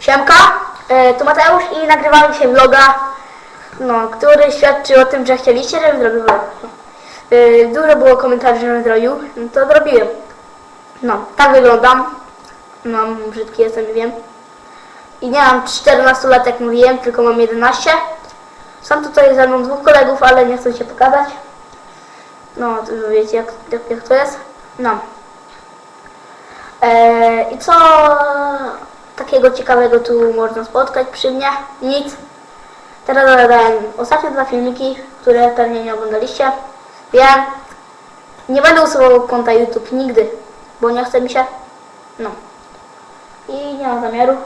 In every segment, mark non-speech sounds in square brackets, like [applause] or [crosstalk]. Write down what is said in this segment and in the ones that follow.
Siemka, e, tu Mateusz i nagrywamy dzisiaj vloga, no, który świadczy o tym, że chcieliście, żebym zrobił vlog. E, dużo było komentarzy, żebym zrobił, no to zrobiłem. No, tak wyglądam. No, brzydki jestem, wiem. I nie mam 14 lat, jak mówiłem, tylko mam 11. Są tutaj ze mną dwóch kolegów, ale nie chcę się pokazać. No, wiecie, jak, jak, jak to jest. No. E, I co takiego ciekawego tu można spotkać przy mnie? Nic. Teraz dodałem ostatnie dwa filmiki, które pewnie nie oglądaliście. Wiem, nie będę usuwał konta YouTube nigdy, bo nie chce mi się. No. I nie mam zamiaru.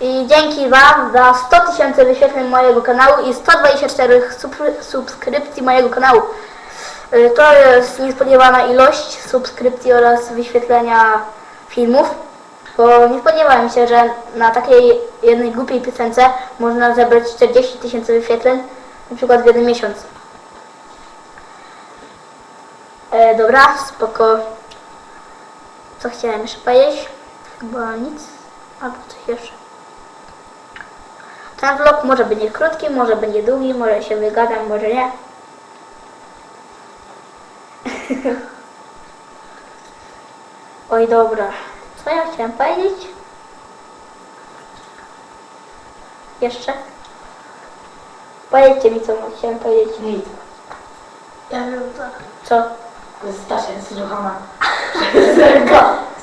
I dzięki Wam za 100 tysięcy wyświetleń mojego kanału i 124 sub subskrypcji mojego kanału. Y, To jest niespodziewana ilość subskrypcji oraz wyświetlenia filmów, bo nie spodziewałem się, że na takiej jednej głupiej piosence można zebrać 40 tysięcy wyświetleń, na przykład w jeden miesiąc. E, dobra, spoko. Co chciałem jeszcze powiedzieć? Chyba nic. Albo coś jeszcze. Ten vlog może będzie krótki, może będzie długi, może się wygadam, może nie. [laughs] Oj, dobra. Co ja chciałem powiedzieć? Jeszcze? Powiedzcie mi, co chciałem powiedzieć. Nic. Ja wiem co. Co? Stasia jest ruchoma.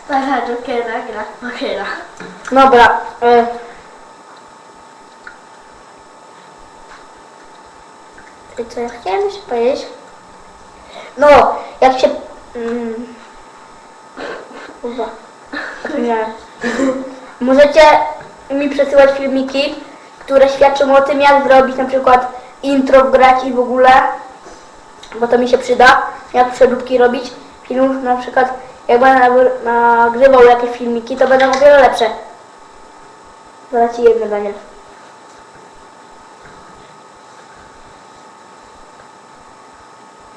Stara Jokera gra w pokera. Dobra. Y I co ja chciałem jeszcze powiedzieć? No, jak się... Mm, zapomniałem. Możecie mi przesyłać filmiki, które świadczą o tym, jak zrobić na przykład intro wgrać i w ogóle, bo to mi się przyda, jak przeróbki robić filmów, na przykład jak będę nagry- nagrywał jakieś filmiki, to będą o wiele lepsze. Zaraz ci jedno, Daniel.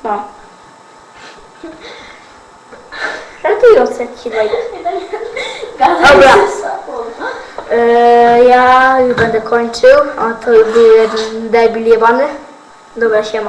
No. [laughs] Żartujące ci dwaj. Dobra. Eee, ja już będę kończył, a to był jeden debil jebany. Dobra, siema.